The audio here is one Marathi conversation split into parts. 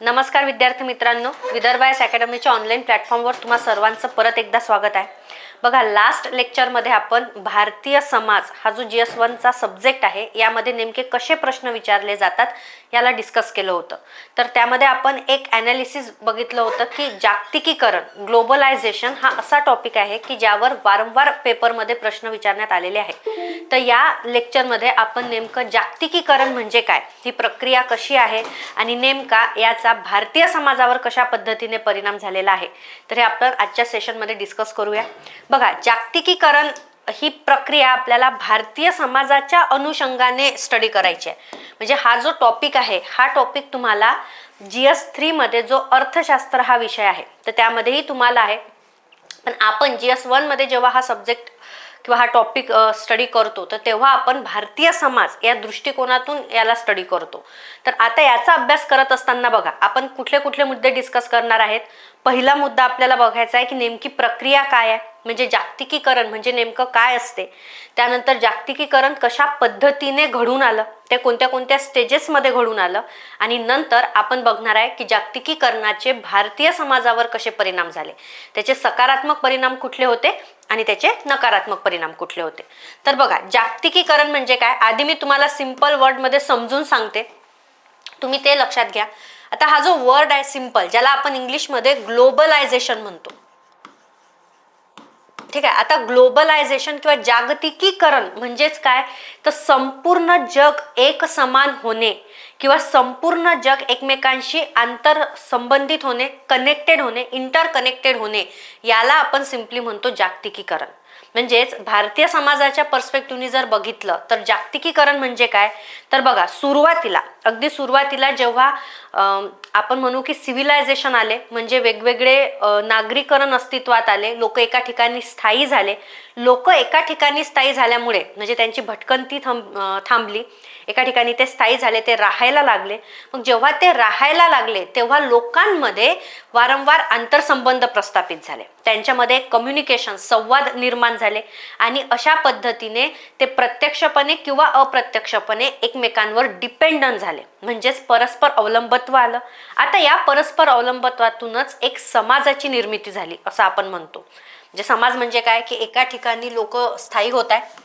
नमस्कार विद्यार्थी मित्रांनो विदर्भायस अकॅडमीच्या ऑनलाईन प्लॅटफॉर्मवर तुम्हा सर्वांचं परत एकदा स्वागत आहे. बघा लास्ट लेक्चरमध्ये आपण भारतीय समाज हा जो जी एस वनचा सब्जेक्ट आहे यामध्ये नेमके कसे प्रश्न विचारले जातात याला डिस्कस केलं होतं. तर त्यामध्ये आपण एक ॲनालिसिस बघितलं होतं की जागतिकीकरण ग्लोबलायझेशन हा असा टॉपिक आहे की ज्यावर वारंवार पेपरमध्ये प्रश्न विचारण्यात आलेले आहे तर या लेक्चरमध्ये आपण नेमकं जागतिकीकरण म्हणजे काय ही प्रक्रिया कशी आहे आणि नेमका याचा भारतीय समाजावर कशा पद्धतीने परिणाम झालेला आहे तर हे आपण आजच्या सेशनमध्ये डिस्कस करूया. बघा जागतिकीकरण ही प्रक्रिया आपल्याला भारतीय समाजाच्या अनुषंगाने स्टडी करायची आहे. म्हणजे हा जो टॉपिक आहे हा टॉपिक तुम्हाला जी एस थ्रीमध्ये जो अर्थशास्त्र हा विषय आहे तर त्यामध्येही तुम्हाला आहे. पण आपण जी एस वनमध्ये जेव्हा हा सब्जेक्ट किंवा हा टॉपिक स्टडी करतो तर तेव्हा आपण भारतीय समाज या दृष्टिकोनातून याला स्टडी करतो. तर आता याचा अभ्यास करत असताना बघा आपण कुठले कुठले मुद्दे डिस्कस करणार आहेत? पहिला मुद्दा आपल्याला बघायचा आहे की नेमकी प्रक्रिया काय आहे? म्हणजे जागतिकीकरण म्हणजे नेमकं काय असते? त्यानंतर जागतिकीकरण कशा पद्धतीने घडून आलं? ते कोणत्या कोणत्या स्टेजेसमध्ये घडून आलं? आणि नंतर आपण बघणार आहे की जागतिकीकरणाचे भारतीय समाजावर कसे परिणाम झाले? त्याचे सकारात्मक परिणाम कुठले होते? आणि त्याचे नकारात्मक परिणाम कुठले होते? तर बघा जागतिकीकरण म्हणजे काय? आधी मी तुम्हाला सिंपल वर्डमध्ये समजून सांगते. तुम्ही ते लक्षात घ्या. आता हा जो वर्ड आहे सिंपल ज्याला आपण इंग्लिशमध्ये ग्लोबलायझेशन म्हणतो. ठीक आहे आता ग्लोबलायझेशन किंवा जागतिकीकरण म्हणजेच काय? तर संपूर्ण जग एक समान होणे किंवा संपूर्ण जग एकमेकांशी आंतर संबंधित होणे कनेक्टेड होणे इंटरकनेक्टेड होणे याला आपण सिम्पली म्हणतो जागतिकीकरण. म्हणजेच भारतीय समाजाच्या पर्स्पेक्टिव्हनी जर बघितलं तर जागतिकीकरण म्हणजे काय? तर बघा सुरुवातीला अगदी सुरुवातीला जेव्हा आपण म्हणू की सिव्हिलायझेशन आले म्हणजे वेगवेगळे नागरीकरण अस्तित्वात आले लोक एका ठिकाणी स्थायी झाले लोक एका ठिकाणी स्थायी झाल्यामुळे म्हणजे त्यांची भटकंती थांब थांबली एका ठिकाणी ते स्थायी झाले ते राहायला लागले. मग जेव्हा ते राहायला लागले तेव्हा लोकांमध्ये वारंवार आंतरसंबंध प्रस्थापित झाले. त्यांच्यामध्ये कम्युनिकेशन संवाद निर्माण झाले आणि अशा पद्धतीने ते प्रत्यक्षपणे किंवा अप्रत्यक्षपणे एकमेकांवर डिपेंडंट झाले. म्हणजेच परस्पर अवलंबत्व आलं. आता या परस्पर अवलंबत्वातूनच एक समाजाची निर्मिती झाली असं आपण म्हणतो. म्हणजे समाज म्हणजे काय? की एका ठिकाणी लोक स्थायी होत आहे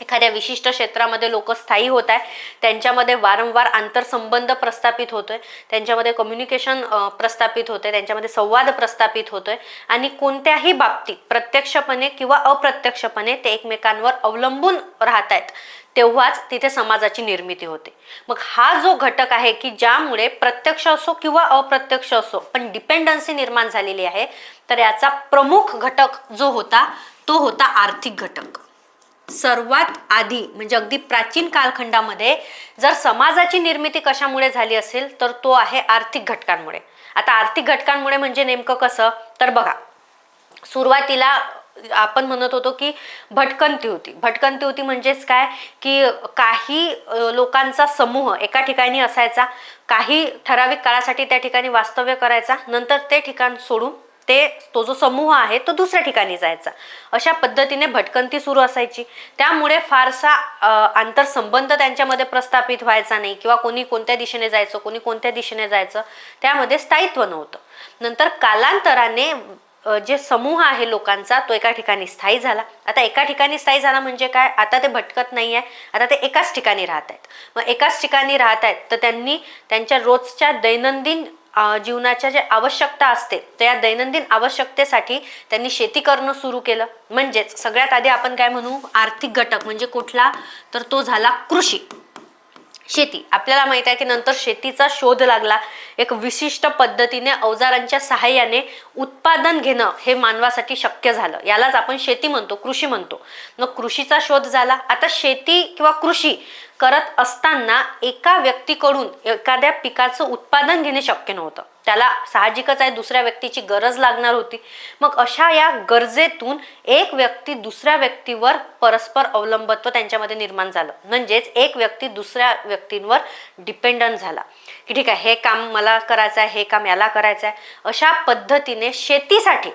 एखाद्या विशिष्ट क्षेत्रामध्ये लोक स्थायी होत आहे त्यांच्यामध्ये वारंवार आंतरसंबंध प्रस्थापित होतो आहे त्यांच्यामध्ये कम्युनिकेशन प्रस्थापित होते त्यांच्यामध्ये संवाद प्रस्थापित आहे आणि कोणत्याही बाबतीत प्रत्यक्षपणे किंवा अप्रत्यक्षपणे ते एकमेकांवर अवलंबून राहत आहेत तेव्हाच तिथे समाजाची निर्मिती होते. मग हा जो घटक आहे की ज्यामुळे प्रत्यक्ष असो किंवा अप्रत्यक्ष असो पण डिपेंडन्सी निर्माण झालेली आहे तर याचा प्रमुख घटक जो होता तो होता आर्थिक घटक. सर्वात आधी म्हणजे अगदी प्राचीन कालखंडामध्ये जर समाजाची निर्मिती कशामुळे झाली असेल तर तो आहे आर्थिक घटकांमुळे. आता आर्थिक घटकांमुळे म्हणजे नेमकं कसं? तर बघा सुरुवातीला आपण म्हणत होतो की भटकंती होती. भटकंती होती म्हणजेच काय? की काही लोकांचा समूह एका ठिकाणी असायचा काही ठराविक काळासाठी त्या ठिकाणी वास्तव्य करायचा नंतर ते ठिकाण सोडून ते तो जो समूह आहे तो दुसऱ्या ठिकाणी जायचा. अशा पद्धतीने भटकंती सुरू असायची. त्यामुळे फारसा आंतरसंबंध त्यांच्यामध्ये प्रस्थापित व्हायचा नाही किंवा कोणी कोणत्या दिशेने जायचं कोणी कोणत्या दिशेने जायचं त्यामध्ये स्थायित्व नव्हतं. नंतर कालांतराने जे समूह आहे लोकांचा तो एका ठिकाणी स्थायी झाला. आता एका ठिकाणी स्थायी झाला म्हणजे काय? आता ते भटकत नाही आहे. आता ते एकाच ठिकाणी राहत आहेत. मग एकाच ठिकाणी राहत आहेत तर त्यांनी त्यांच्या रोजच्या दैनंदिन जीवनाच्या जे आवश्यकता असते तर या दैनंदिन आवश्यकतेसाठी त्यांनी शेती करणं सुरू केलं. म्हणजेच सगळ्यात आधी आपण काय म्हणू? आर्थिक घटक म्हणजे कुठला? तर तो झाला कृषी. शेती. आपल्याला माहीत आहे की नंतर शेतीचा शोध लागला. एक विशिष्ट पद्धतीने अवजारांच्या सहाय्याने उत्पादन घेणं हे मानवासाठी शक्य झालं. यालाच आपण शेती म्हणतो कृषी म्हणतो. मग कृषीचा शोध झाला. आता शेती किंवा कृषी करत असताना एका व्यक्तीकडून एखाद्या पिकाचं उत्पादन घेणे शक्य नव्हतं. त्याला साहजिकच आहे दुसऱ्या व्यक्तीची गरज लागणार होती. मग अशा या गरजेतून एक व्यक्ती दुसऱ्या व्यक्तीवर परस्पर अवलंबत्व त्यांच्यामध्ये निर्माण झालं. म्हणजेच एक व्यक्ती दुसऱ्या व्यक्तींवर डिपेंडंट झाला. की ठीक आहे हे काम मला करायचं आहे हे काम याला करायचं आहे. अशा पद्धतीने शेतीसाठी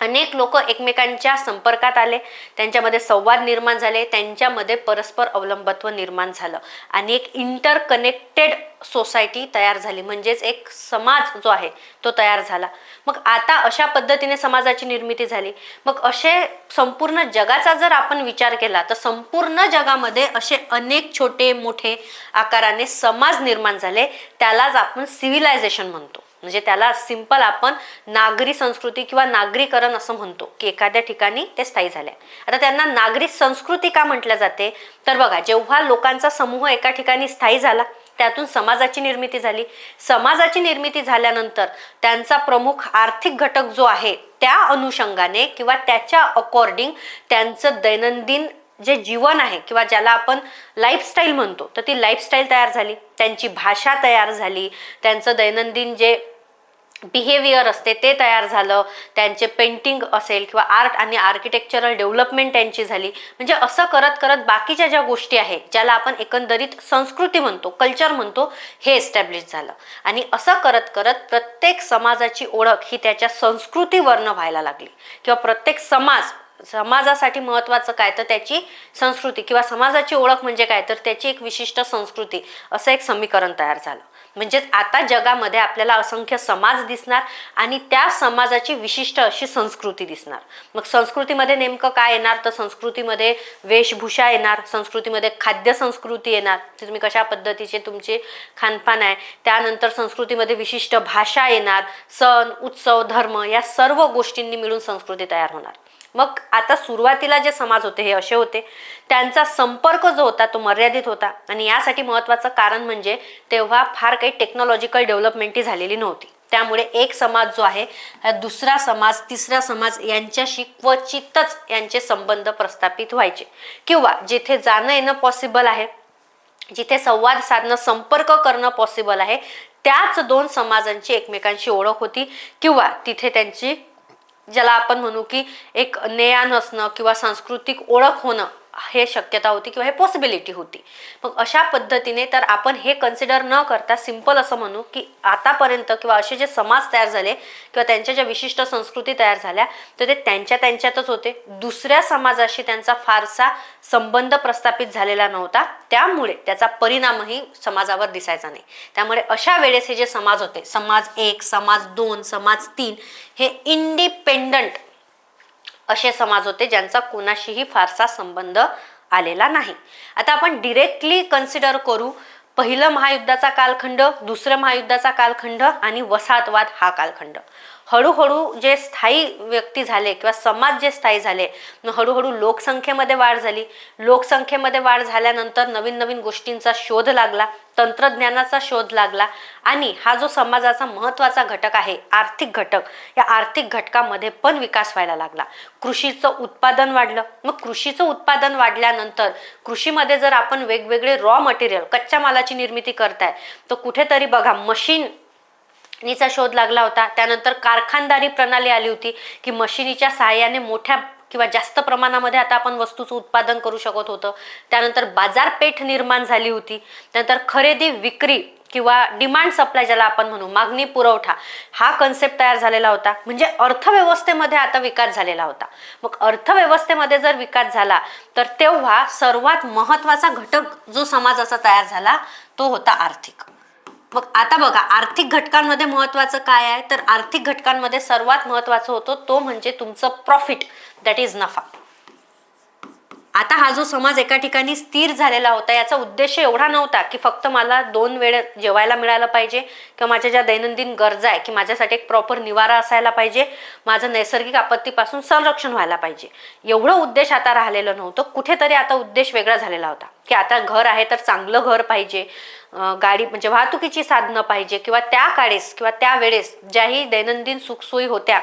अनेक लोक एकमेकांच्या संपर्कात आले त्यांच्यामध्ये संवाद निर्माण झाले त्यांच्यामध्ये परस्पर अवलंबत्व निर्माण झालं. आणि एक इंटरकनेक्टेड सोसायटी तयार झाली. म्हणजेच एक समाज जो आहे तो तयार झाला. मग आता अशा पद्धतीने समाजाची निर्मिती झाली. मग असे संपूर्ण जगाचा जर आपण विचार केला तर संपूर्ण जगामध्ये असे अनेक छोटे मोठे आकाराने समाज निर्माण झाले त्यालाच आपण सिव्हिलायझेशन म्हणतो. म्हणजे त्याला सिंपल आपण नागरी संस्कृती किंवा नागरीकरण असं म्हणतो की एखाद्या ठिकाणी ते स्थायी झाले. आता त्यांना नागरी संस्कृती का म्हटलं जाते? तर बघा जेव्हा लोकांचा समूह एका ठिकाणी स्थायी झाला त्यातून समाजाची निर्मिती झाली. समाजाची निर्मिती झाल्यानंतर त्यांचा प्रमुख आर्थिक घटक जो आहे त्या अनुषंगाने किंवा त्याच्या अकॉर्डिंग त्यांचं दैनंदिन जे जीवन आहे किंवा ज्याला आपण लाईफस्टाईल म्हणतो तर ती लाईफस्टाईल तयार झाली. त्यांची भाषा तयार झाली. त्यांचं दैनंदिन जे बिहेवियर असते ते तयार झालं. त्यांचे पेंटिंग असेल किंवा आर्ट आणि आर्किटेक्चरल डेव्हलपमेंट त्यांची झाली. म्हणजे असं करत करत बाकीच्या ज्या गोष्टी आहेत ज्याला आपण एकंदरीत संस्कृती म्हणतो कल्चर म्हणतो हे एस्टॅब्लिश झालं. आणि असं करत करत प्रत्येक समाजाची ओळख ही त्याच्या संस्कृतीवरनं व्हायला लागली. किंवा प्रत्येक समाज समाजासाठी महत्त्वाचं काय? तर त्याची संस्कृती किंवा समाजाची ओळख म्हणजे काय? तर त्याची एक विशिष्ट संस्कृती असं एक समीकरण तयार झालं. म्हणजेच आता जगामध्ये आपल्याला असंख्य समाज दिसणार आणि त्या समाजाची विशिष्ट अशी संस्कृती दिसणार. मग संस्कृतीमध्ये नेमकं काय येणार? तर संस्कृतीमध्ये वेशभूषा येणार संस्कृतीमध्ये खाद्य संस्कृती येणार ते तुम्ही कशा पद्धतीचे तुमचे खानपान आहे त्यानंतर संस्कृतीमध्ये विशिष्ट भाषा येणार सण उत्सव धर्म या सर्व गोष्टींनी मिळून संस्कृती तयार होणार. मग आता सुरुवातीला जे समाज होते हे असे होते. त्यांचा संपर्क जो होता तो मर्यादित होता. आणि यासाठी महत्त्वाचं कारण म्हणजे तेव्हा फार काही टेक्नॉलॉजिकल डेव्हलपमेंटही झालेली नव्हती. त्यामुळे एक समाज जो आहे दुसरा समाज तिसरा समाज यांच्याशी क्वचितच यांचे संबंध प्रस्थापित व्हायचे. किंवा जिथे जाणं येणं पॉसिबल आहे जिथे संवाद साधणं संपर्क करणं पॉसिबल आहे त्याच दोन समाजांची एकमेकांशी ओळख होती. किंवा तिथे त्यांची ज्याला आपण म्हणू की एक नेयान नसणं किंवा सांस्कृतिक ओळख होणं. हे शक्यता होती किंवा हे पॉसिबिलिटी होती. मग अशा पद्धतीने तर आपण हे कन्सिडर न करता सिंपल असं म्हणू की आतापर्यंत किंवा असे जे समाज तयार झाले किंवा त्यांच्या ज्या विशिष्ट संस्कृती तयार झाल्या तर ते त्यांच्या त्यांच्यातच होते. दुसऱ्या समाजाशी त्यांचा फारसा संबंध प्रस्थापित झालेला नव्हता. त्यामुळे त्याचा परिणामही समाजावर दिसायचा नाही. त्यामुळे अशा वेळेस हे जे समाज होते समाज एक समाज दोन समाज तीन हे इंडिपेंडंट असे समाज होते ज्यांचा कोणाशीही फारसा संबंध आलेला नाही. आता आपण डिरेक्टली कन्सिडर करू पहिलं महायुद्धाचा कालखंड दुसरं महायुद्धाचा कालखंड आणि वसाहतवाद हा कालखंड. हळूहळू जे स्थायी व्यक्ती झाले किंवा समाज जे स्थायी झाले हळूहळू लोकसंख्येमध्ये वाढ झाली. लोकसंख्येमध्ये वाढ झाल्यानंतर नवीन नवीन गोष्टींचा शोध लागला तंत्रज्ञानाचा शोध लागला आणि हा जो समाजाचा महत्त्वाचा घटक आहे आर्थिक घटक या आर्थिक घटकामध्ये पण विकास व्हायला लागला. कृषीचं उत्पादन वाढलं. मग कृषीचं उत्पादन वाढल्यानंतर कृषीमध्ये जर आपण वेगवेगळे रॉ मटेरियल कच्च्या मालाची निर्मिती करताय तर कुठेतरी बघा मशीन नीचा शोध लागला होता. त्यानंतर कारखानदारी प्रणाली आली होती की मशिनीच्या सहाय्याने मोठ्या किंवा जास्त प्रमाणामध्ये आता आपण वस्तूचं उत्पादन करू शकत होतं. त्यानंतर बाजारपेठ निर्माण झाली होती. त्यानंतर खरेदी विक्री किंवा डिमांड सप्लाय ज्याला आपण म्हणू मागणी पुरवठा हा कन्सेप्ट तयार झालेला होता. म्हणजे अर्थव्यवस्थेमध्ये आता विकास झालेला होता. मग अर्थव्यवस्थेमध्ये जर विकास झाला तर तेव्हा सर्वात महत्त्वाचा घटक जो समाजाचा तयार झाला तो होता आर्थिक. मग आता बघा आर्थिक घटकांमध्ये महत्वाचं काय आहे? तर आर्थिक घटकांमध्ये सर्वात महत्वाचं होतं तो म्हणजे तुमचं प्रॉफिट दॅट इज नफा. आता हा जो समाज एका ठिकाणी स्थिर झालेला होता याचा उद्देश एवढा नव्हता की फक्त मला दोन वेळ जेवायला मिळालं पाहिजे किंवा माझ्या ज्या दैनंदिन गरजा आहे की माझ्यासाठी एक प्रॉपर निवारा असायला पाहिजे माझं नैसर्गिक आपत्तीपासून संरक्षण व्हायला पाहिजे. एवढं उद्देश आता राहिलेलं नव्हतं. कुठेतरी आता उद्देश वेगळा झालेला होता. की आता घर आहे तर चांगलं घर पाहिजे गाडी म्हणजे वाहतुकीची साधनं पाहिजे किंवा त्या काळेस किंवा त्या वेळेस ज्याही दैनंदिन सुखसोयी होत्या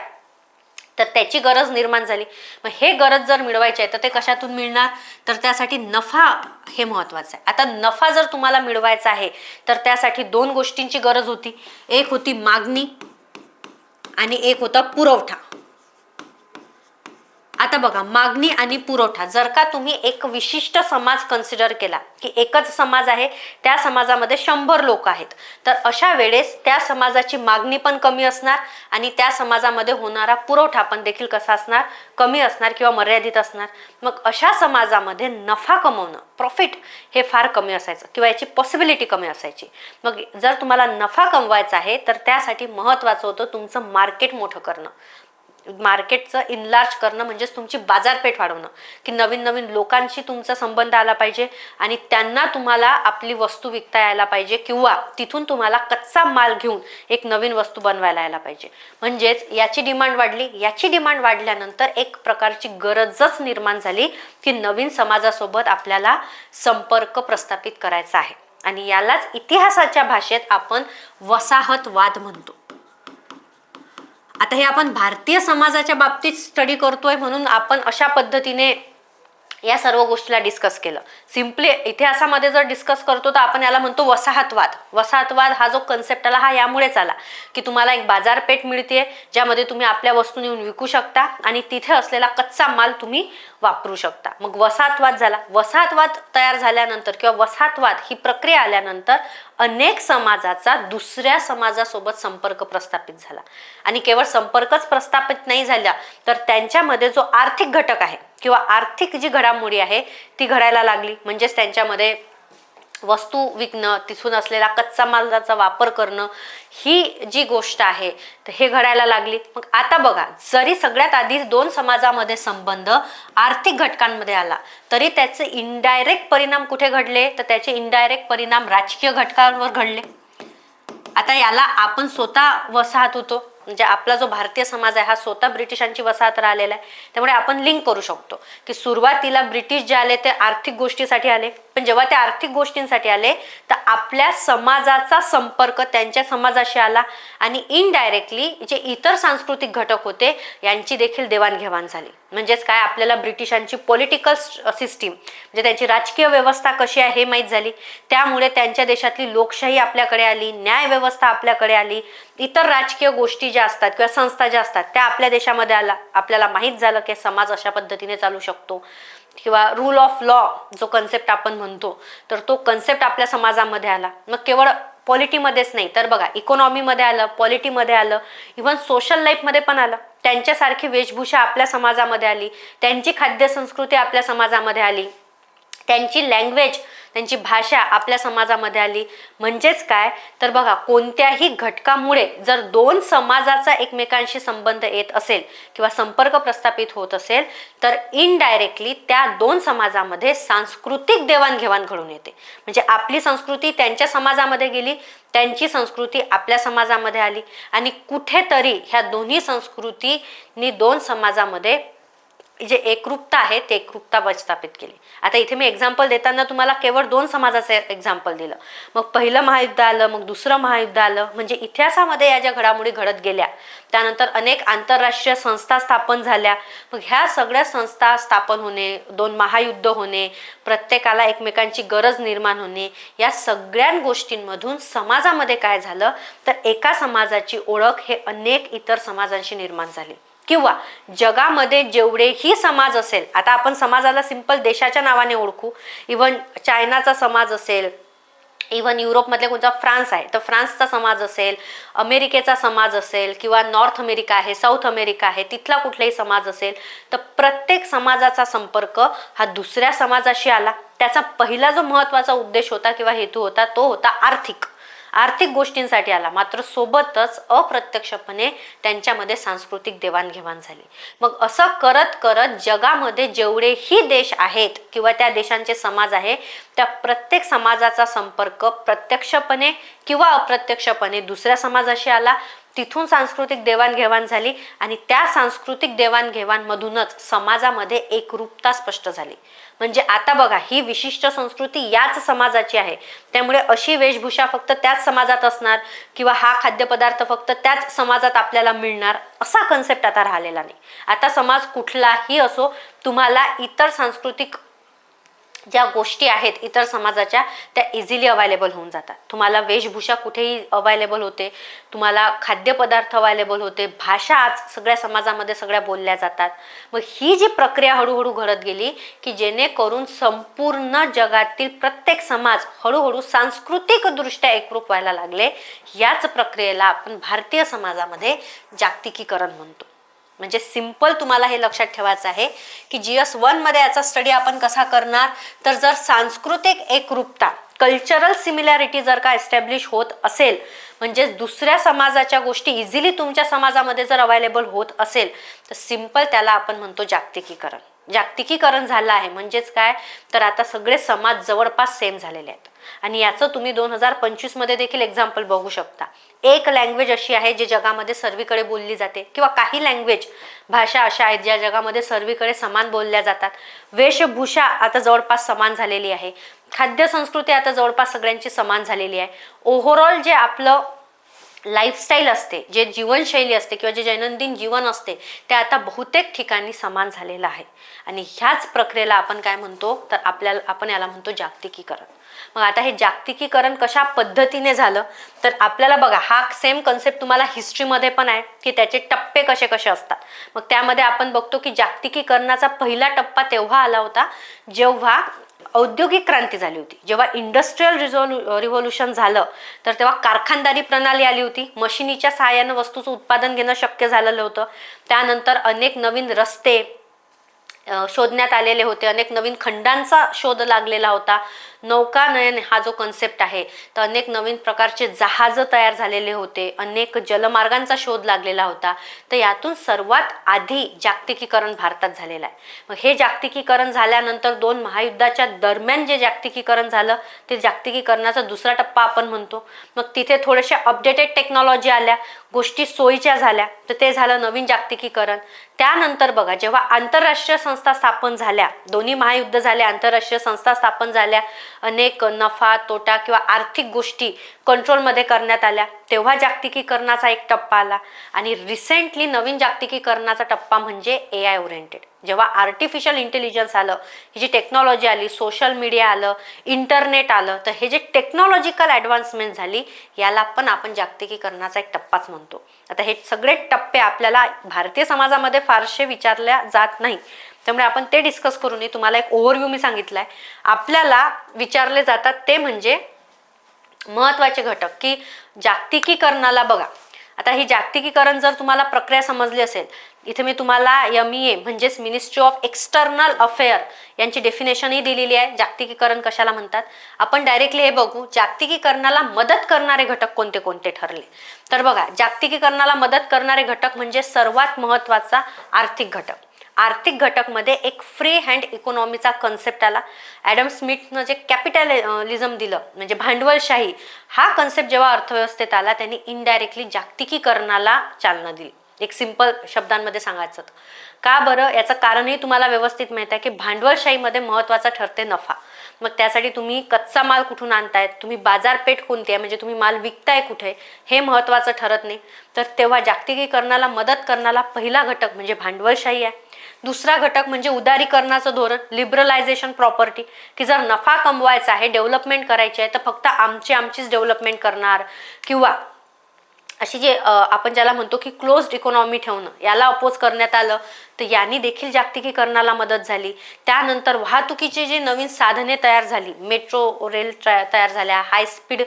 तर त्याची गरज निर्माण झाली. मग हे गरज जर मिळवायची आहे तर ते कशातून मिळणार? तर त्यासाठी नफा हे महत्त्वाचं आहे. आता नफा जर तुम्हाला मिळवायचा आहे तर त्यासाठी दोन गोष्टींची गरज होती. एक होती मागणी आणि एक होता पुरवठा. आता बघा मागणी आणि पुरवठा जर का तुम्ही एक विशिष्ट समाज कन्सिडर केला की एकच समाज आहे त्या समाजामध्ये शंभर लोक आहेत तर अशा वेळेस त्या समाजाची मागणी पण कमी असणार आणि त्या समाजामध्ये होणारा पुरवठा पण देखील कसा असणार कमी असणार किंवा मर्यादित असणार. मग अशा समाजामध्ये नफा कमवणं प्रॉफिट हे फार कमी असायचं किंवा याची पॉसिबिलिटी कमी असायची. मग जर तुम्हाला नफा कमवायचा आहे तर त्यासाठी महत्त्वाचं होतं तुमचं मार्केट मोठं करणं. मार्केटचं इनलार्ज करणं म्हणजेच तुमची बाजारपेठ वाढवणं. की नवीन नवीन लोकांशी तुमचा संबंध आला पाहिजे आणि त्यांना तुम्हाला आपली वस्तू विकता यायला पाहिजे किंवा तिथून तुम्हाला कच्चा माल घेऊन एक नवीन वस्तू बनवायला यायला पाहिजे. म्हणजेच याची डिमांड वाढली. याची डिमांड वाढल्यानंतर एक प्रकारची गरजच निर्माण झाली की नवीन समाजासोबत आपल्याला संपर्क प्रस्थापित करायचा आहे. आणि यालाच इतिहासाच्या भाषेत आपण वसाहतवाद म्हणतो. आता हे आपण भारतीय समाजाच्या बाबतीत स्टडी करतोय म्हणून आपण अशा पद्धतीने या सर्व गोष्टीला डिस्कस केलं. सिम्पली इतिहासामध्ये जर डिस्कस करतो तर आपण याला म्हणतो वसाहतवाद. वसाहतवाद हा जो कन्सेप्ट आला हा यामुळेच आला की तुम्हाला एक बाजारपेठ मिळते ज्यामध्ये तुम्ही आपल्या वस्तू नेऊन विकू शकता आणि तिथे असलेला कच्चा माल तुम्ही वापरू शकता. मग वसाहतवाद झाला. वसाहतवाद तयार झाल्यानंतर किंवा वसाहतवाद ही प्रक्रिया आल्यानंतर अनेक समाजाचा दुसऱ्या समाजासोबत संपर्क प्रस्थापित झाला. आणि केवळ संपर्कच प्रस्थापित नाही झाला तर त्यांच्यामध्ये जो आर्थिक घटक आहे किंवा आर्थिक जी घडामोडी आहे ती घडायला लागली. म्हणजेच त्यांच्यामध्ये वस्तू विकणं तिथून असलेला कच्चा मालाचा वापर करणं ही जी गोष्ट आहे तर हे घडायला लागली. मग आता बघा जरी सगळ्यात आधी दोन समाजामध्ये संबंध आर्थिक घटकांमध्ये आला तरी त्याचे इनडायरेक्ट परिणाम कुठे घडले? तर त्याचे इनडायरेक्ट परिणाम राजकीय घटकांवर घडले. आता याला आपण स्वतः वसाहत होतो. म्हणजे आपला जो भारतीय समाज आहे हा स्वतः ब्रिटिशांची वसाहत राहिलेला आहे. त्यामुळे आपण लिंक करू शकतो की सुरुवातीला ब्रिटिश जे आले ते आर्थिक गोष्टीसाठी आले. पण जेव्हा ते आर्थिक गोष्टींसाठी आले तर आपल्या समाजाचा संपर्क त्यांच्या समाजाशी आला आणि इनडायरेक्टली जे इतर सांस्कृतिक घटक होते यांची देखील देवाणघेवाण झाली. म्हणजेच काय? आपल्याला ब्रिटिशांची पॉलिटिकल सिस्टीम म्हणजे त्यांची राजकीय व्यवस्था कशी आहे हे माहीत झाली. त्यामुळे त्यांच्या देशातली लोकशाही आपल्याकडे आली न्यायव्यवस्था आपल्याकडे आली. इतर राजकीय गोष्टी ज्या असतात किंवा संस्था ज्या असतात त्या आपल्या देशामध्ये आला आपल्याला माहीत झालं की समाज अशा पद्धतीने चालू शकतो. किंवा रूल ऑफ लॉ जो कन्सेप्ट आपण म्हणतो तर तो कन्सेप्ट आपल्या समाजामध्ये आला. मग केवळ पॉलिटीमध्येच नाही तर बघा इकॉनॉमीमध्ये आलं पॉलिटीमध्ये आलं इव्हन सोशल लाईफमध्ये पण आलं. त्यांच्यासारखी वेशभूषा आपल्या समाजामध्ये आली त्यांची खाद्य संस्कृती आपल्या समाजामध्ये आली. त्यांची लँग्वेज त्यांची भाषा आपल्या समाजामध्ये आली. म्हणजेच काय? तर बघा कोणत्याही घटकामुळे जर दोन समाजाचा एकमेकांशी संबंध येत असेल किंवा संपर्क प्रस्थापित होत असेल तर इनडायरेक्टली त्या दोन समाजामध्ये सांस्कृतिक देवाणघेवाण घडून येते. म्हणजे आपली संस्कृती त्यांच्या समाजामध्ये गेली त्यांची संस्कृती आपल्या समाजामध्ये आली आणि कुठेतरी ह्या दोन्ही संस्कृतीनी दोन समाजामध्ये जे एकरूपता आहे ते एकरूपता प्रस्थापित केली. आता इथे मी एक्झाम्पल देताना तुम्हाला केवळ दोन समाजाचं एक्झाम्पल दिलं. मग पहिलं महायुद्ध आलं मग दुसरं महायुद्ध आलं. म्हणजे इतिहासामध्ये या ज्या घडामोडी घडत गेल्या त्यानंतर अनेक आंतरराष्ट्रीय संस्था स्थापन झाल्या. मग ह्या सगळ्या संस्था स्थापन होणे दोन महायुद्ध होणे प्रत्येकाला एकमेकांची गरज निर्माण होणे या सगळ्या गोष्टींमधून समाजामध्ये काय झालं? तर एका समाजाची ओळख हे अनेक इतर समाजांशी निर्माण झाली. किंवा जगामध्ये जेवढेही समाज असेल आता आपण समाजाला सिंपल देशाच्या नावाने ओळखू इवन चायनाचा समाज असेल इवन युरोपमधले कोणता फ्रान्स आहे तर फ्रान्सचा समाज असेल अमेरिकेचा समाज असेल किंवा नॉर्थ अमेरिका आहे साऊथ अमेरिका आहे तिथला कुठलाही समाज असेल तर प्रत्येक समाजाचा संपर्क हा दुसऱ्या समाजाशी आला. त्याचा पहिला जो महत्त्वाचा उद्देश होता किंवा हेतू होता तो होता आर्थिक. आर्थिक गोष्टींसाठी आला. मात्र सोबतच अप्रत्यक्षपणे त्यांच्यामध्ये सांस्कृतिक देवाणघेवाण झाली. मग असं करत करत जगामध्ये जेवढेही देश आहेत किंवा त्या देशांचे समाज आहे त्या प्रत्येक समाजाचा संपर्क प्रत्यक्षपणे किंवा अप्रत्यक्षपणे दुसऱ्या समाजाशी आला. तिथून सांस्कृतिक देवाणघेवाण झाली आणि त्या सांस्कृतिक देवाणघेवाणमधूनच समाजामध्ये एकरूपता स्पष्ट झाली. म्हणजे आता बघा ही विशिष्ट संस्कृती याच समाजाची आहे. त्यामुळे अशी वेशभूषा फक्त त्याच समाजात असणार किंवा हा खाद्यपदार्थ फक्त त्याच समाजात आपल्याला मिळणार असा कन्सेप्ट आता राहिलेला नाही. आता समाज कुठलाही असो तुम्हाला इतर सांस्कृतिक ज्या गोष्टी आहेत इतर समाजाच्या त्या इझिली अवेलेबल होऊन जातात. तुम्हाला वेशभूषा कुठेही अवेलेबल होते तुम्हाला खाद्यपदार्थ अवेलेबल होते भाषा आज सगळ्या समाजामध्ये सगळ्या बोलल्या जातात. मग ही जी प्रक्रिया हळूहळू घडत गेली की जेणेकरून संपूर्ण जगातील प्रत्येक समाज हळूहळू सांस्कृतिकदृष्ट्या एकरूप व्हायला लागले याच प्रक्रियेला आपण भारतीय समाजामध्ये जागतिकीकरण म्हणतो. म्हणजे सिंपल तुम्हाला हे लक्षात ठेवायचं आहे की जी एस वनमध्ये याचा स्टडी आपण कसा करणार? तर जर सांस्कृतिक एकरूपता कल्चरल सिमिलॅरिटी जर का एस्टॅब्लिश होत असेल म्हणजेच दुसऱ्या समाजाच्या गोष्टी इझिली तुमच्या समाजामध्ये जर अवेलेबल होत असेल तर सिंपल त्याला आपण म्हणतो जागतिकीकरण. जागतिकीकरण झालं आहे. म्हणजेच काय? तर आता सगळे समाज जवळपास सेम झालेले आहेत. आणि याचं तुम्ही दोन हजार पंचवीसमध्ये देखील एक्झाम्पल बघू शकता. एक लँग्वेज अशी आहे जी जगामध्ये सर्वीकडे बोलली जाते किंवा काही लँग्वेज भाषा अशा आहेत ज्या जगामध्ये सर्वीकडे समान बोलल्या जातात. वेशभूषा आता जवळपास समान झालेली आहे. खाद्य संस्कृती आता जवळपास सगळ्यांची समान झालेली आहे. ओव्हरऑल जे आपलं लाईफस्टाईल असते जे जीवनशैली असते किंवा जे दैनंदिन जीवन असते ते आता बहुतेक ठिकाणी समान झालेलं आहे. आणि ह्याच प्रक्रियेला आपण काय म्हणतो? तर आपल्याला आपण याला म्हणतो जागतिकीकरण. मग आता हे जागतिकीकरण कशा पद्धतीने झालं? तर आपल्याला बघा हा सेम कन्सेप्ट तुम्हाला हिस्ट्रीमध्ये पण आहे की त्याचे टप्पे कसे कसे असतात. मग त्यामध्ये आपण बघतो की जागतिकीकरणाचा पहिला टप्पा तेव्हा आला होता जेव्हा औद्योगिक क्रांती झाली होती. जेव्हा इंडस्ट्रीयल रिझॉल्यू रिव्होल्युशन झालं तर तेव्हा कारखानदारी प्रणाली आली होती. मशिनीच्या सहाय्यानं वस्तूचं उत्पादन घेणं शक्य झालेलं होतं. त्यानंतर अनेक नवीन रस्ते शोधण्यात आलेले होते. अनेक नवीन खंडांचा शोध लागलेला होता. नौकानयन हा जो कन्सेप्ट आहे तर अनेक नवीन प्रकारचे जहाजं तयार झालेले होते. अनेक जलमार्गांचा शोध लागलेला होता. तर यातून सर्वात आधी जागतिकीकरण भारतात झालेलं आहे. मग हे जागतिकीकरण झाल्यानंतर दोन महायुद्धाच्या दरम्यान जे जागतिकीकरण झालं ते जागतिकीकरणाचा दुसरा टप्पा आपण म्हणतो. मग तिथे थोड्याशा अपडेटेड टेक्नॉलॉजी आल्या. गोष्टी सोयीच्या झाल्या तर ते झालं नवीन जागतिकीकरण. त्यानंतर बघा जेव्हा आंतरराष्ट्रीय संस्था स्थापन झाल्या दोन्ही महायुद्ध झाले आंतरराष्ट्रीय संस्था स्थापन झाल्या अनेक नफा तोटा किंवा आर्थिक गोष्टी कंट्रोलमध्ये करण्यात आल्या तेव्हा जागतिकीकरणाचा एक टप्पा आला. आणि रिसेंटली नवीन जागतिकीकरणाचा टप्पा म्हणजे ए आय ओरिएंटेड जेव्हा आर्टिफिशियल इंटेलिजन्स आलं ही जी टेक्नॉलॉजी आली सोशल मीडिया आलं इंटरनेट आलं तर हे जे टेक्नॉलॉजिकल ॲडव्हान्समेंट झाली याला पण आपण जागतिकीकरणाचा एक टप्पाच म्हणतो. आता हे सगळे टप्पे आपल्याला भारतीय समाजामध्ये फारसे विचारल्या जात नाही. त्यामुळे आपण ते डिस्कस करूनही तुम्हाला एक ओव्हरव्ह्यू मी सांगितला आहे आपल्याला विचारले जातात ते म्हणजे महत्त्वाचे घटक की जागतिकीकरणाला बघा. आता ही जागतिकीकरण जर तुम्हाला प्रक्रिया समजली असेल इथे मी तुम्हाला एम ई ए म्हणजेच मिनिस्ट्री ऑफ एक्सटर्नल अफेअर यांची डेफिनेशनही दिलेली आहे. जागतिकीकरण कशाला म्हणतात? आपण डायरेक्टली हे बघू जागतिकीकरणाला मदत करणारे घटक कोणते कोणते ठरले? तर बघा जागतिकीकरणाला मदत करणारे घटक म्हणजे सर्वात महत्त्वाचा आर्थिक घटक. आर्थिक घटकमध्ये एक फ्री हँड इकॉनॉमीचा कन्सेप्ट आला. ॲडम स्मिथनं जे कॅपिटलिझम दिलं म्हणजे भांडवलशाही हा कन्सेप्ट जेव्हा अर्थव्यवस्थेत आला त्यांनी इनडायरेक्टली जागतिकीकरणाला चालना दिली. एक सिंपल शब्दांमध्ये सांगायचं तर. का बरं? याचं कारणही तुम्हाला व्यवस्थित माहीत आहे की भांडवलशाहीमध्ये महत्त्वाचा ठरते नफा. मग त्यासाठी तुम्ही कच्चा माल कुठून आणतायत? तुम्ही बाजारपेठ कोणती आहे? म्हणजे तुम्ही माल विकताय कुठे? हे महत्त्वाचं ठरत नाही. तर तेव्हा जागतिकीकरणाला मदत करणारा पहिला घटक म्हणजे भांडवलशाही आहे. दुसरा घटक म्हणजे उदारीकरणाचं धोरण लिबरलायझेशन प्रॉपर्टी की जर नफा कमवायचा आहे डेव्हलपमेंट करायची आहे तर फक्त आमची आमचीच डेव्हलपमेंट करणार. किंवा अशी जे आपण ज्याला म्हणतो की क्लोज्ड इकॉनॉमी ठेवणं याला अपोज करण्यात आलं तर यांनी देखील जागतिकीकरणाला मदत झाली. त्यानंतर वाहतुकीचे जे नवीन साधने तयार झाली मेट्रो रेल तयार झाल्या हाय स्पीड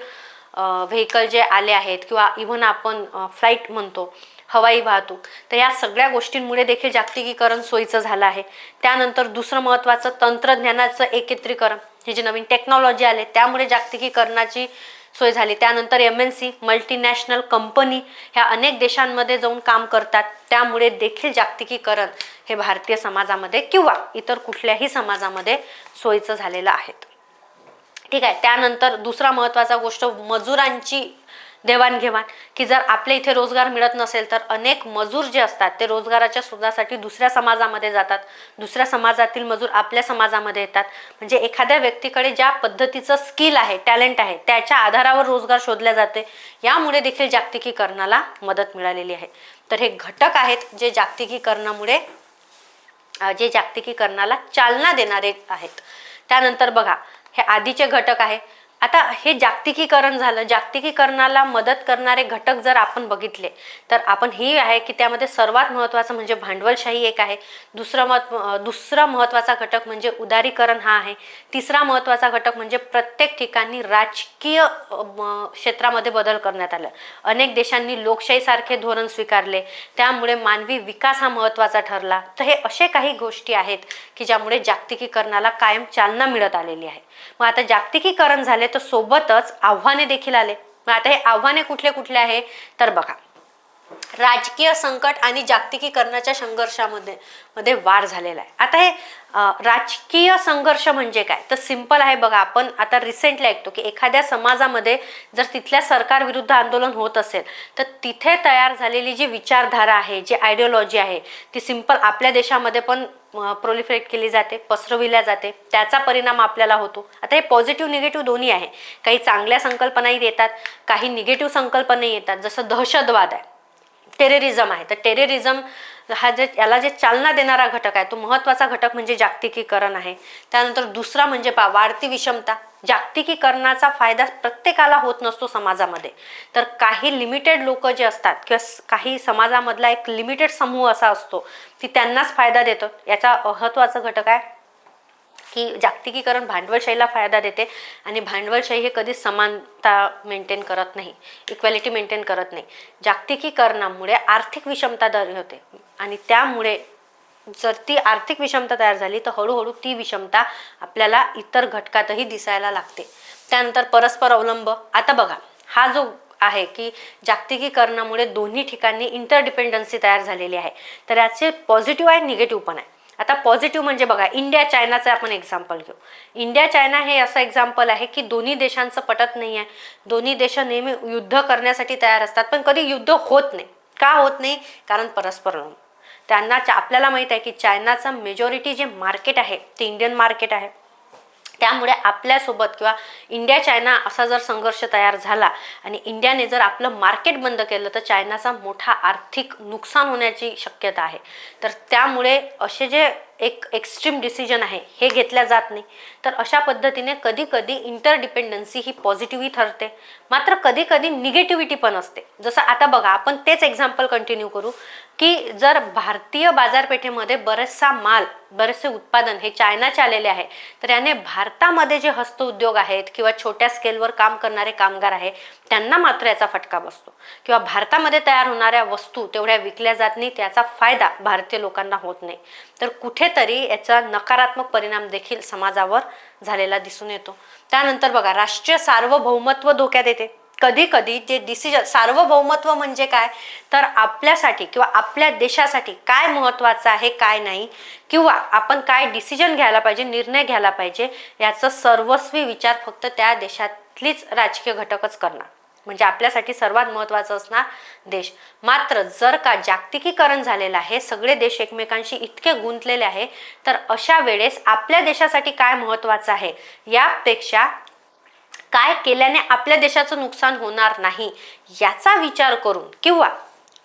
व्हेकल जे आले आहेत किंवा इव्हन आपण फ्लाईट म्हणतो हवाई वाहतूक तर या सगळ्या गोष्टींमुळे देखील जागतिकीकरण सोयीचं झालं आहे. त्यानंतर दुसरं महत्त्वाचं तंत्रज्ञानाचं एकत्रीकरण हे जे नवीन टेक्नॉलॉजी आले त्यामुळे जागतिकीकरणाची सोय झाली. त्यानंतर M N C multinational company ह्या अनेक देशांमध्ये जाऊन काम करतात. त्यामुळे देखील जागतिकीकरण हे भारतीय समाजामध्ये किंवा इतर कुठल्याही समाजामध्ये सोयीचं झालेलं आहे. ठीक आहे. त्यानंतर दुसरा महत्त्वाचा गोष्ट मजुरांची देवाणघेवाण की जर आपल्या इथे रोजगार मिळत नसेल तर अनेक मजूर जे असतात ते रोजगाराच्या शोधासाठी दुसऱ्या समाजामध्ये जातात. दुसऱ्या समाजातील मजूर आपल्या समाजामध्ये येतात. म्हणजे एखाद्या व्यक्तीकडे ज्या पद्धतीचं स्किल आहे टॅलेंट आहे त्याच्या आधारावर रोजगार शोधल्या जाते. यामुळे देखील जागतिकीकरणाला मदत मिळालेली आहे. तर हे घटक आहेत जे जागतिकीकरणामुळे जे जागतिकीकरणाला चालना देणारे आहेत. त्यानंतर बघा हे आधीचे घटक आहे. आता हे जागतिकीकरण झालं. जागतिकीकरणाला मदत करणारे घटक जर आपण बघितले तर आपण ही आहे की त्यामध्ये सर्वात महत्त्वाचं म्हणजे भांडवलशाही एक आहे. दुसरं मत दुसरा महत्त्वाचा घटक म्हणजे उदारीकरण हा आहे. तिसरा महत्त्वाचा घटक म्हणजे प्रत्येक ठिकाणी राजकीय क्षेत्रामध्ये बदल करण्यात आला. अनेक देशांनी लोकशाहीसारखे धोरण स्वीकारले. त्यामुळे मानवी विकास हा महत्त्वाचा ठरला. तर हे असे काही गोष्टी आहेत की ज्यामुळे जागतिकीकरणाला कायम चालना मिळत आलेली आहे. मग आता जागतिकीकरण झाले तर सोबतच आव्हाने देखील आले. मग आता हे आव्हाने कुठले कुठले आहे? तर बघा. राजकीय संकट आणि जागतिकीकरणाच्या संघर्षामध्ये मध्ये वाढ झालेला आहे. आता हे राजकीय संघर्ष म्हणजे काय? तर सिंपल आहे बघा आपण आता रिसेंटली ऐकतो की एखाद्या समाजामध्ये जर तिथल्या सरकारविरुद्ध आंदोलन होत असेल तर तिथे तयार झालेली जी विचारधारा आहे जी आयडिओलॉजी आहे ती सिंपल आपल्या देशामध्ये पण प्रोलिफरेट केली जाते पसरविल्या जाते त्याचा परिणाम आपल्याला होतो. आता हे पॉझिटिव्ह निगेटिव्ह दोन्ही आहे. काही चांगल्या संकल्पनाही येतात काही निगेटिव्ह संकल्पनाही येतात. जसं दहशतवाद आहे. टेररिझम आहे. तर टेररिझम हा जे याला जे चालना देणारा घटक आहे तो महत्त्वाचा घटक म्हणजे जागतिकीकरण आहे. त्यानंतर दुसरा म्हणजे पा वाढती विषमता. जागतिकीकरणाचा फायदा प्रत्येकाला होत नसतो समाजामध्ये. तर काही लिमिटेड लोक जे असतात किंवा काही समाजामधला एक लिमिटेड समूह असा असतो की त्यांनाच फायदा देतो. याचा महत्त्वाचा घटक आहे की जागतिकीकरण भांडवलशाहीला फायदा देते आणि भांडवलशाही हे कधीच समानता मेंटेन करत नाही. इक्वॅलिटी मेंटेन करत नाही. जागतिकीकरणामुळे आर्थिक विषमता दर होते. आणि त्यामुळे जर ती आर्थिक विषमता तयार झाली तर हळूहळू ती विषमता आपल्याला इतर घटकातही दिसायला लागते. त्यानंतर परस्पर अवलंब. आता बघा हा जो आहे की जागतिकीकरणामुळे दोन्ही ठिकाणी इंटरडिपेंडन्सी तयार झालेली आहे. तर याचे पॉझिटिव्ह आहे निगेटिव्ह पण आहे. आता पॉझिटिव्ह म्हणजे बघा इंडिया चायनाचं आपण एक्झाम्पल घेऊ. इंडिया चायना हे असं एक्झाम्पल आहे की दोन्ही देशांचं पटत नाही आहे दोन्ही देश नेहमी युद्ध करण्यासाठी तयार असतात पण कधी युद्ध होत नाही. का होत नाही? कारण परस्पर त्यांना आपल्याला माहीत आहे की चायनाचं मेजॉरिटी जे मार्केट आहे ते इंडियन मार्केट आहे. त्यामुळे आपल्यासोबत किंवा इंडिया चायना असा जर संघर्ष तयार झाला आणि इंडियाने जर आपलं मार्केट बंद केलं तर चायनाचा मोठा आर्थिक नुकसान होण्याची शक्यता आहे. तर त्यामुळे असे जे एक एक्स्ट्रीम डिसिजन आहे हे घेतल्या जात नाही. तर अशा पद्धतीने कधी कधी इंटरडिपेंडन्सी ही पॉझिटिव्ही ठरते. मात्र कधी कधी निगेटिव्हिटी पण असते. जसं आता बघा आपण तेच एक्झाम्पल कंटिन्यू करू. की जर भारतीय बाजारपेठेमध्ये बरेचसा माल बरेचसे उत्पादन हे चायनाचे आलेले आहे तर याने भारतामध्ये जे हस्तउद्योग आहेत किंवा छोट्या स्केलवर काम करणारे कामगार आहे त्यांना मात्र याचा फटका बसतो. किंवा भारतामध्ये तयार होणाऱ्या वस्तू तेवढ्या विकल्या जात नाही त्याचा फायदा भारतीय लोकांना होत नाही. तर कुठेतरी याचा नकारात्मक परिणाम देखील समाजावर झालेला दिसून येतो. त्यानंतर बघा राष्ट्रीय सार्वभौमत्व धोक्यात येते. कधी कधी जे डिसिजन सार्वभौमत्व म्हणजे काय? तर आपल्यासाठी किंवा आपल्या देशासाठी काय महत्त्वाचं आहे काय नाही? किंवा आपण काय डिसिजन घ्यायला पाहिजे निर्णय घ्यायला पाहिजे याचं सर्वस्वी विचार फक्त त्या देशातलीच राजकीय घटकच करणार. म्हणजे आपल्यासाठी सर्वात महत्त्वाचं असणार देश. मात्र जर का जागतिकीकरण झालेलं आहे सगळे देश एकमेकांशी इतके गुंतलेले आहे तर अशा वेळेस आपल्या देशासाठी काय महत्त्वाचं आहे? यापेक्षा काय केल्याने आपल्या देशाचं नुकसान होणार नाही याचा विचार करून किंवा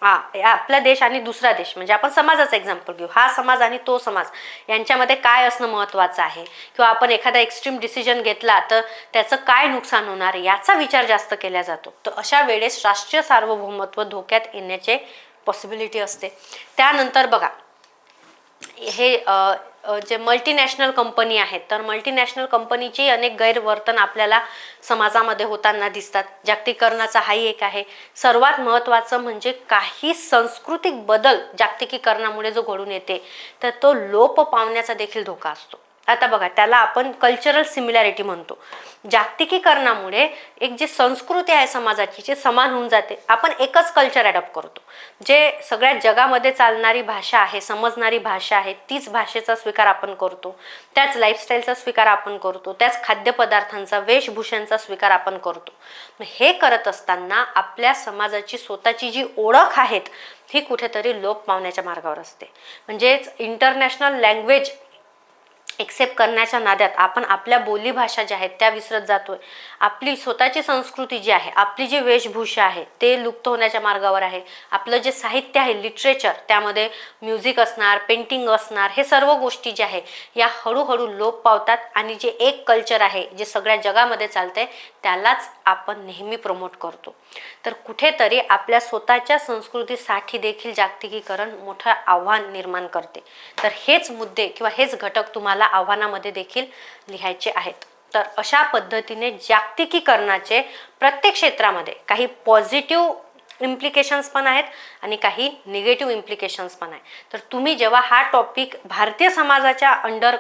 हा या आपला देश आणि दुसरा देश म्हणजे आपण समाजाचा एक्झाम्पल घेऊ. हा समाज आणि तो समाज यांच्यामध्ये काय असणं महत्त्वाचं आहे? किंवा आपण एखादा एक्स्ट्रीम डिसिजन घेतला तर त्याचं काय नुकसान होणार याचा विचार जास्त केला जातो. तर अशा वेळेस राष्ट्रीय सार्वभौमत्व धोक्यात येण्याचे पॉसिबिलिटी असते. त्यानंतर बघा हे जे मल्टीनॅशनल कंपनी आहेत तर मल्टीनॅशनल कंपनीची अनेक गैरवर्तन आपल्याला समाजामध्ये होताना दिसतात. जागतिकीकरणाचा हाही एक आहे. सर्वात महत्त्वाचं म्हणजे काही सांस्कृतिक बदल जागतिकीकरणामुळे जो घडून येते तर तो लोप पावण्याचा देखील धोका असतो. आता बघा त्याला आपण कल्चरल सिमिलॅरिटी म्हणतो. जागतिकीकरणामुळे एक जी संस्कृती आहे समाजाची जी समान होऊन जाते. आपण एकच कल्चर ॲडॉप्ट करतो. जे सगळ्या जगामध्ये चालणारी भाषा आहे समजणारी भाषा आहे तीच भाषेचा स्वीकार आपण करतो. त्याच लाईफस्टाईलचा स्वीकार आपण करतो. त्याच खाद्यपदार्थांचा वेशभूषांचा स्वीकार आपण करतो. हे करत असताना आपल्या समाजाची स्वतःची जी ओळख आहेत ही कुठेतरी लोप पावण्याच्या मार्गावर असते. म्हणजेच इंटरनॅशनल लँग्वेज एक्सेप्ट करण्याच्या नाद्यात आपण आपल्या बोलीभाषा ज्या आहेत त्या विसरत जातोय. आपली स्वतःची संस्कृती जी आहे आपली जी वेशभूषा आहे ते लुप्त होण्याच्या मार्गावर आहे. आपलं जे साहित्य आहे लिटरेचर त्यामध्ये म्युझिक असणार पेंटिंग असणार हे सर्व गोष्टी ज्या आहे या हळूहळू लोप पावतात आणि जे एक कल्चर आहे जे सगळ्या जगामध्ये चालतंय त्यालाच आपण नेहमी प्रमोट करतो. तर कुठेतरी आपल्या स्वतःच्या संस्कृतीसाठी देखील जागतिकीकरण मोठं आव्हान निर्माण करते. तर हेच मुद्दे किंवा हेच घटक तुम्हाला आव्हानामध्ये देखील लिहायचे आहेत. तर अशा पद्धतीने जागतिकीकरणाचे प्रत्येक क्षेत्रामध्ये काही पॉझिटिव्ह इम्प्लिकेशन्स पण आहेत आणि काही निगेटिव्ह इम्प्लिकेशन्स पण आहेत. तर तुम्ही जेव्हा हा टॉपिक भारतीय समाजाच्या अंडर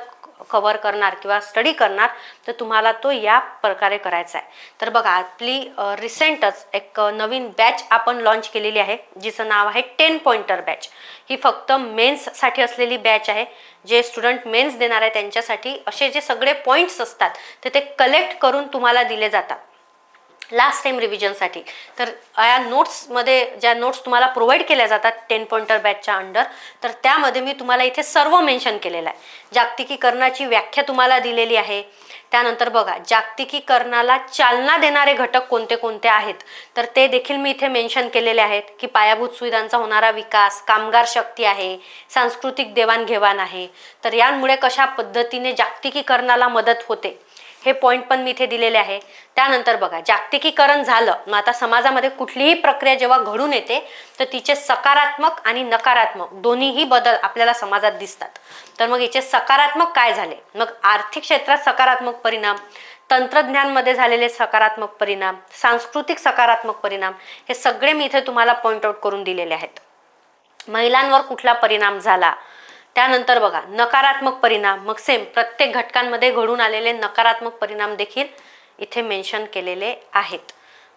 कवर करणार किंवा स्टडी करणार तर तुम्हाला तो या प्रकारे करायचा आहे. तर बघा आपली रिसेंटच एक नवीन बॅच आपण लॉन्च केलेली आहे जिचं नाव आहे टेन पॉइंटर बॅच ही फक्त मेन्ससाठी असलेली बॅच आहे जे स्टुडंट मेन्स देणार आहे त्यांच्यासाठी असे जे सगळे पॉईंट्स असतात तर ते कलेक्ट करून तुम्हाला दिले जातात. लास्ट टाईम रिव्हिजनसाठी तर या नोट्समध्ये ज्या नोट्स तुम्हाला प्रोव्हाइड केल्या जातात टेन पॉइंटर बॅचच्या अंडर तर त्यामध्ये मी तुम्हाला इथे सर्व मेन्शन केलेलं आहे. जागतिकीकरणाची व्याख्या तुम्हाला दिलेली आहे. त्यानंतर बघा जागतिकीकरणाला चालना देणारे घटक कोणते कोणते आहेत? तर ते देखील मी इथे मेन्शन केलेले आहेत की पायाभूत सुविधांचा होणारा विकास कामगार शक्ती आहे सांस्कृतिक देवाणघेवाण आहे. तर यांमुळे कशा पद्धतीने जागतिकीकरणाला मदत होते? हे पॉईंट पण मी इथे दिलेले आहे. त्यानंतर बघा जागतिकीकरण झालं मग आता समाजामध्ये कुठलीही प्रक्रिया जेव्हा घडून येते तर तिचे सकारात्मक आणि नकारात्मक दोन्हीही बदल आपल्याला समाजात दिसतात. तर मग याचे सकारात्मक काय झाले? मग आर्थिक क्षेत्रात सकारात्मक परिणाम तंत्रज्ञानमध्ये झालेले सकारात्मक परिणाम सांस्कृतिक सकारात्मक परिणाम हे सगळे मी इथे तुम्हाला पॉईंट आउट करून दिलेले आहेत. महिलांवर कुठला परिणाम झाला? त्यानंतर बघा नकारात्मक परिणाम. मग सेम प्रत्येक घटकांमध्ये घडून आलेले नकारात्मक परिणाम देखील इथे मेन्शन केलेले आहेत.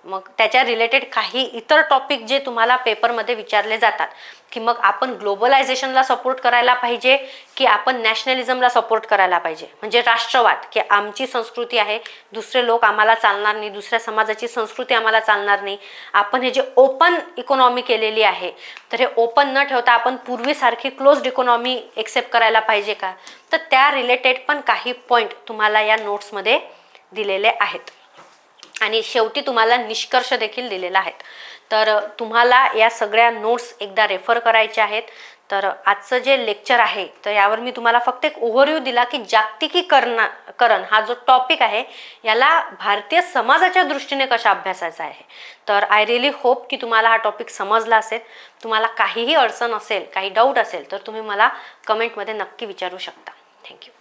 मग त्याच्या रिलेटेड काही इतर टॉपिक जे तुम्हाला पेपरमध्ये विचारले जातात की मग आपण ग्लोबलायझेशनला सपोर्ट करायला पाहिजे की आपण नॅशनलिझमला सपोर्ट करायला पाहिजे? म्हणजे राष्ट्रवाद की आमची संस्कृती आहे दुसरे लोक आम्हाला चालणार नाही दुसऱ्या समाजाची संस्कृती आम्हाला चालणार नाही. आपण हे जे ओपन इकॉनॉमी केलेली आहे तर हे ओपन न ठेवता आपण पूर्वीसारखी क्लोज्ड इकॉनॉमी एक्सेप्ट करायला पाहिजे का? तर त्या रिलेटेड पण काही पॉईंट तुम्हाला या नोट्समध्ये दिलेले आहेत. आणि शेवटी तुम्हाला निष्कर्ष देखील दिलेला आहेत. तर तुम्हाला या सगळ्या नोट्स एकदा रेफर करायच्या आहेत. तर आजचं जे लेक्चर आहे तर यावर मी तुम्हाला फक्त एक ओव्हरव्ह्यू दिला की जागतिकीकरणा करण हा जो टॉपिक आहे याला भारतीय समाजाच्या दृष्टीने कशा अभ्यासायचा आहे? तर आय रिअली होप की तुम्हाला हा टॉपिक समजला असेल. तुम्हाला काहीही अडचण असेल काही डाऊट असेल तर तुम्ही मला कमेंटमध्ये नक्की विचारू शकता. थँक्यू